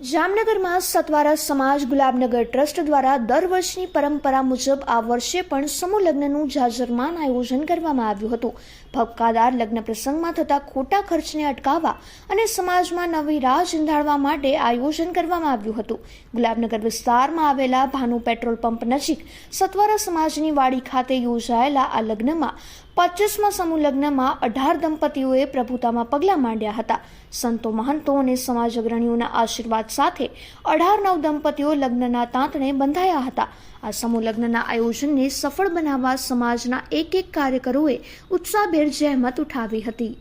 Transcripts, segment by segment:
જામનગરમાં સતવારા સમાજ ગુલાબનગર ટ્રસ્ટ દ્વારા દર વર્ષની પરંપરા મુજબ આ વર્ષે પણ સમૂહ લગ્નનું જાજરમાન આયોજન કરવામાં આવ્યું હતું. ભપકાદાર લગ્ન પ્રસંગમાં થતા ખોટા ખર્ચને અટકાવવા અને સમાજમાં નવી રાહ ચીંધાડવા માટે આયોજન કરવામાં આવ્યું હતું. ગુલાબનગર વિસ્તારમાં આવેલા ભાનુ પેટ્રોલ પંપ નજીક સતવારા સમાજની વાડી ખાતે યોજાયેલા આ લગ્નમાં પચીસમાં સમૂહ લગ્નમાં અઢાર દંપતીઓએ પ્રભુતામાં પગલાં માંડ્યા હતા. સંતો મહંતો અને સમાજ અગ્રણીઓના આશીર્વાદ સાથે અઢાર નવ દંપતીઓ લગ્નના તાંતણે બંધાયા હતા. આ સમૂહ લગ્નના આયોજનને સફળ બનાવવા સમાજના એક એક કાર્યકરોએ ઉત્સાહભેર જહેમત ઉઠાવી હતી.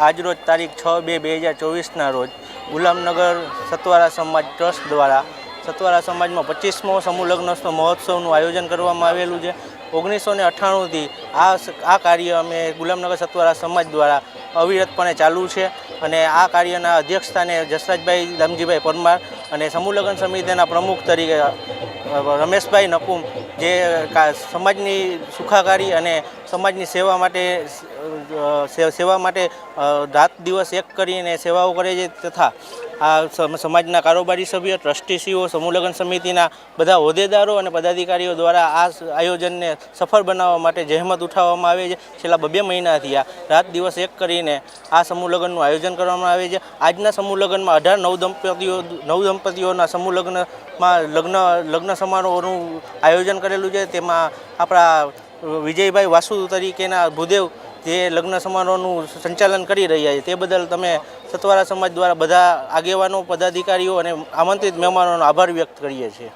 આજરોજ તારીખ છ બે બે હજાર ચોવીસના રોજ ગુલામનગર સતવારા સમાજ ટ્રસ્ટ દ્વારા સતવારા સમાજમાં પચીસમો સમૂહ લગ્ન મહોત્સવનું આયોજન કરવામાં આવેલું છે. ઓગણીસો ને અઠ્ઠાણુંથી આ આ કાર્ય અમે ગુલામનગર સત્વારા સમાજ દ્વારા અવિરતપણે ચાલુ છે અને આ કાર્યના અધ્યક્ષસ્થાને જસરાજભાઈ દામજીભાઈ પરમાર અને સમૂહ લગ્ન સમિતિના પ્રમુખ તરીકે રમેશભાઈ નકુમ જે સમાજની સુખાકારી અને સમાજની સેવા માટે સેવા માટે રાત દિવસ એક કરીને સેવાઓ કરે છે તથા આ સમ- સમાજના કારોબારી સભ્ય, ટ્રસ્ટીસીઓ સમૂહલગ્ન સમિતિના બધા હોદ્દેદારો અને પદાધિકારીઓ દ્વારા આ આયોજનને સફળ બનાવવા માટે જહેમત ઉઠાવવામાં આવે છે. છેલ્લા બબે મહિનાથી આ રાત દિવસ એક કરીને આ સમૂહલગ્નનું આયોજન કરવામાં આવે છે. આજના સમૂહલગ્નમાં અઢાર નવ દંપતીઓ, નવ દંપતીઓના સમૂહલગ્નમાં લગ્ન લગ્ન સમારોહનું આયોજન કરેલું છે. તેમાં આપણા વિજયભાઈ વાસુ તરીકેના ભૂદેવ જે લગ્ન સમારોહનું સંચાલન કરી રહ્યા છે, તે બદલ તમે સતવારા સમાજ દ્વારા બધા આગેવાનો, પદાધિકારીઓ અને આમંત્રિત મહેમાનોનો આભાર વ્યક્ત કરીએ છીએ.